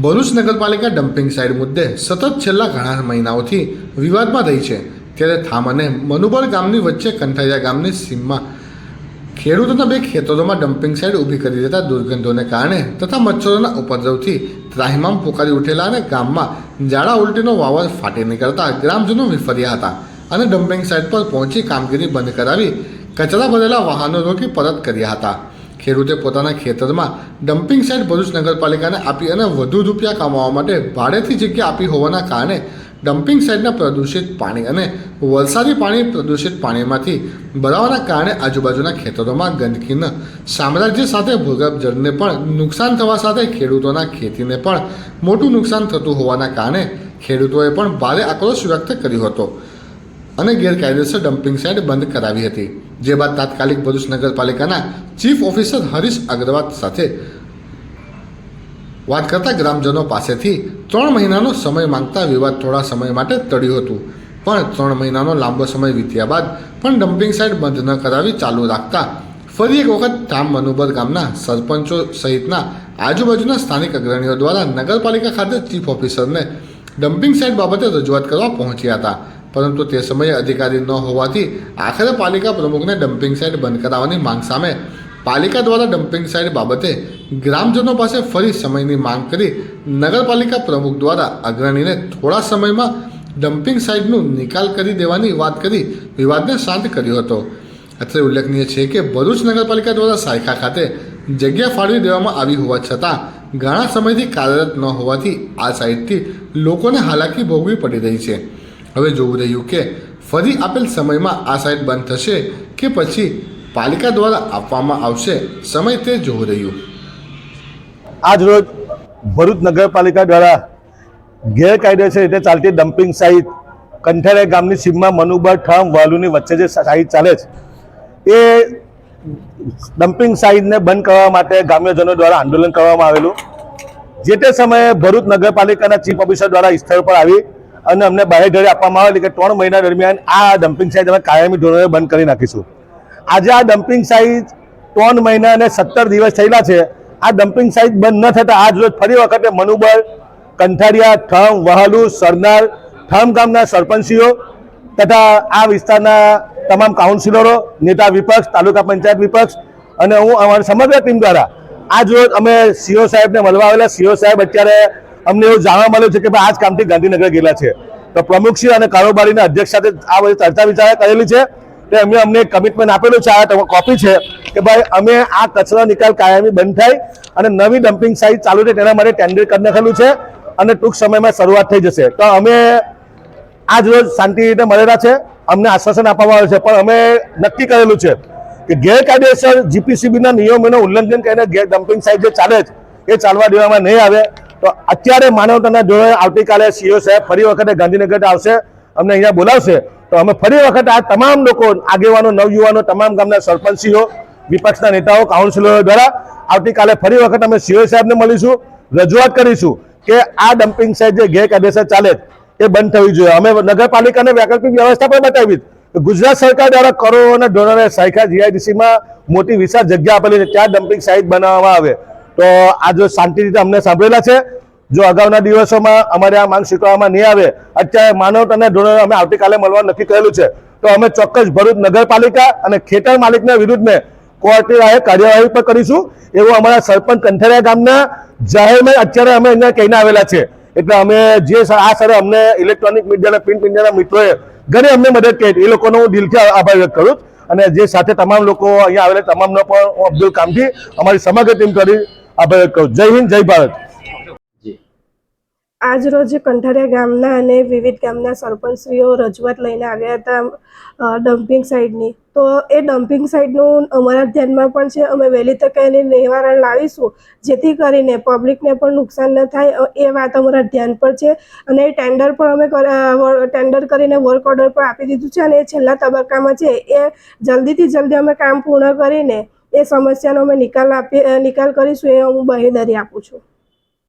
ભરૂચ નગરપાલિકા dumping site મુદ્દે સતત છેલ્લા ઘણા મહિનાઓથી વિવાદમાં રહી છે. ત્યારે થામ અને મનુબળ ગામની વચ્ચે કંઠારિયા ગામની સીમમાં ખેડૂતોના બે ખેતરોમાં ડમ્પિંગ સાઇટ ઊભી કરી દેતા દુર્ગંધોને કારણે તથા મચ્છરોના ઉપદ્રવથી ત્રાહિમામ પોકારી ઉઠેલા અને ગામમાં ઝાડા ઉલટીનો વાવર ફાટી નીકળતા ગ્રામજનો વિફર્યા હતા અને ડમ્પિંગ સાઇટ પર પહોંચી કામગીરી બંધ કરાવી કચરા ભરેલા વાહનો રોકી પરત કર્યા હતા. ખેડૂતે પોતાના ખેતરમાં ડમ્પિંગ સાઇટ ભરૂચ નગરપાલિકાને આપી અને વધુ રૂપિયા કમાવા માટે ભાડેથી જગ્યા આપી હોવાના કારણે ડમ્પિંગ સાઇટના પ્રદૂષિત પાણી અને વરસાદી પાણી પ્રદૂષિત પાણીમાંથી ભરાવાના કારણે આજુબાજુના ખેતરોમાં ગંદકીના સામ્રાજ્ય સાથે ભૂગર્ભ જળને પણ નુકસાન થવા સાથે ખેડૂતોના ખેતીને પણ મોટું નુકસાન થતું હોવાના કારણે ખેડૂતોએ પણ ભારે આક્રોશ વ્યક્ત કર્યો હતો અને ગેરકાયદેસર ડમ્પિંગ સાઇટ બંધ કરાવી હતી. જે બાદ તાત્કાલિક ભરૂચ નગરપાલિકાના ચીફ ઓફિસર હરીશ અગ્રવાલ સાથે વાત કરતા ગ્રામજનો પાસેથી ત્રણ મહિનાનો સમય માંગતા વિવાદ થોડા સમય માટે તળ્યું હતું. પણ ત્રણ મહિનાનો લાંબો સમય વીત્યા બાદ પણ ડમ્પિંગ સાઇટ બંધ ન કરાવી ચાલુ રાખતા ફરી એક વખત ધામ મનુબર ગામના સરપંચો સહિતના આજુબાજુના સ્થાનિક અગ્રણીઓ દ્વારા નગરપાલિકા ખાતે ચીફ ઓફિસરને ડમ્પિંગ સાઇટ બાબતે રજૂઆત કરવા પહોંચ્યા હતા. પરંતુ તે સમયે અધિકારી ન હોવાથી આખરે પાલિકા પ્રમુખને ડમ્પિંગ સાઇટ બંધ કરાવવાની માંગ સામે પાલિકા દ્વારા ડમ્પિંગ સાઇટ બાબતે ગ્રામજનો પાસે ફરી સમયની માંગ કરી નગરપાલિકા પ્રમુખ દ્વારા અગ્રણીને થોડા સમયમાં ડમ્પિંગ સાઇટનું નિકાલ કરી દેવાની વાત કરી વિવાદને શાંત કર્યો હતો. અત્રે ઉલ્લેખનીય છે કે ભરૂચ નગરપાલિકા દ્વારા સાયખા ખાતે જગ્યા ફાળવી દેવામાં આવી હોવા છતાં ઘણા સમયથી કાર્યરત ન હોવાથી આ સાઇટથી લોકોને હાલાકી ભોગવી પડી રહી છે. હવે જોવું રહ્યું કે ફરી આપેલ સમયમાં આ સાઇટ બંધ થશે કે પછી પાલિકા દ્વારા આપવામાં આવશે? સમય તે જોવું રહ્યું. આજ રોજ ભરૂચ નગરપાલિકા દ્વારા ગેરકાયદેસર રીતે ચાલતી ડમ્પિંગ સાઇટ કંઠેરા ગામની સીમમાં મનુબર ઠામ વાલુની વચ્ચે જે સાઇટ ચાલે છે, એ ડમ્પિંગ સાઇટને બંધ કરવા માટે ગ્રામ્યજનો દ્વારા આંદોલન કરવામાં આવેલું. જે તે સમયે ભરૂચ નગરપાલિકાના ચીફ ઓફિસર દ્વારા સ્થળ પર આવી અને અમને બાહેધરી આપવામાં આવેલી કે ત્રણ મહિના દરમિયાન આ ડમ્પિંગ સાઇટ અમે કાયમી ધોરણે બંધ કરી નાખીશું. આજે આ ડમ્પિંગ સાઇટ ત્રણ મહિના અને સત્તર દિવસ થયેલા છે. આ ડમ્પિંગ સાઇટ બંધ ન થતાં આજ રોજ ફરી વખતે મનુબળ કંઠારિયા ઠમ, વહાલુ, સરનાર, ઠમ ગામના સરપંચીઓ તથા આ વિસ્તારના તમામ કાઉન્સિલરો નેતા વિપક્ષ, તાલુકા પંચાયત વિપક્ષ અને હું અમારી સમગ્ર ટીમ દ્વારા આજ રોજ અમે સીઓ સાહેબને મળવા આવેલા. સીઓ સાહેબ અત્યારે અમને એવું જાણવા મળ્યું છે કે ભાઈ આજ કામથી ગાંધીનગર ગયેલા છે. તો પ્રમુખશ્રી અને કારોબારીના અધ્યક્ષ સાથે આ બધી ચર્ચા વિચારણા કરેલી છે. તે અમે અમને કમિટમેન્ટ આપેલું છે, આ કોપી છે કે ભાઈ અમે આ કચરા નિકાલ કાયમી બંધ થાય અને નવી ડમ્પિંગ સાઇટ ચાલુ છે તેના માટે ટેન્ડર કરી નાખેલું છે અને ટૂંક સમયમાં શરૂઆત થઈ જશે. તો અમે આજ રોજ શાંતિ રીતે મળેલા છે, અમને આશ્વાસન આપવામાં આવ્યું છે. પણ અમે નક્કી કરેલું છે કે ગેરકાયદેસર જીપીસીબીના નિયમોનું ઉલ્લંઘન કરીને ગેર ડમ્પિંગ સાઇટ જે ચાલે છે, એ ચાલવા દેવામાં નહીં આવે. તો અત્યારે માનવતાના ધોરણે આવતીકાલે સીઓ સાહેબ ફરી વખતે ગાંધીનગર આવશે, અમને અહીંયા બોલાવશે. તો અમે ફરી વખત આ તમામ લોકો, આગેવાનો, નવયુવાનો, તમામ ગામના સરપંચીઓ, વિપક્ષના નેતાઓ કાઉન્સિલરો દ્વારા આવતીકાલે ફરી વખત અમે સીઓ સાહેબને મળીશું, રજૂઆત કરીશું કે આ ડમ્પિંગ સાઇટ જે ગેરકાયદેસર ચાલે એ બંધ થવી જોઈએ. અમે નગરપાલિકાને વૈકલ્પિક વ્યવસ્થા પણ બતાવી ગુજરાત સરકાર દ્વારા કરોડોના ડોલરે સાયખા જીઆઈડીસીમાં મોટી વિશાળ જગ્યા આપેલી છે, ત્યાં ડમ્પિંગ સાઇટ બનાવવામાં આવે. તો આ જો શાંતિ રીતે અમને સાંભળેલા છે, જો અગાઉના દિવસોમાં અમારે આ માંગ સ્વીકારવામાં નહીં આવે, અત્યારે માનવ અને ધોરણ અમે આવતીકાલે મળવા નક્કી કરેલું છે. તો અમે ચોક્કસ ભરૂચ નગરપાલિકા અને ખેતર માલિકના વિરુદ્ધને કોર્ટની રાહે કાર્યવાહી પણ કરીશું. એવું અમારા સરપંચ કંઠેરિયા ગામના જાહેરમાં અત્યારે અમે અહીંયા કહીને આવેલા છે. એટલે અમે જે આ સર અમને ઇલેક્ટ્રોનિક મીડિયાના પ્રિન્ટ મીડિયાના મિત્રોએ ઘણી અમને મદદ કરી એ લોકોનો હું દિલથી આભાર વ્યક્ત કરું અને જે સાથે તમામ લોકો અહીંયા આવેલા, તમામનો પણ હું અબ્દુલ કામથી અમારી સમગ્ર ટીમ કરી આભાર કહું. જય હિન્દ જય ભારત. આજ રોજ કંઠારિયા ગામના અને વિવિધ ગામના સરપંચશ્રીઓ રજૂઆત લઈને આવ્યા હતા ડમ્પિંગ સાઇડની તો એ ડમ્પિંગ સાઇટનું અમારા ધ્યાનમાં પણ છે અમે વહેલી તકે એની નિવારણ લાવીશું જેથી કરીને પબ્લિકને પણ નુકસાન ન થાય એ વાત અમારા ધ્યાન પર છે. અને એ ટેન્ડર પણ અમે ટેન્ડર કરીને વર્ક ઓર્ડર પણ આપી દીધું છે અને એ છેલ્લા તબક્કામાં છે એ જલ્દીથી જલ્દી અમે કામ પૂર્ણ કરીને એ સમસ્યાનો અમે નિકાલ આપી નિકાલ કરીશું એ હું બાહેધરી આપું છું.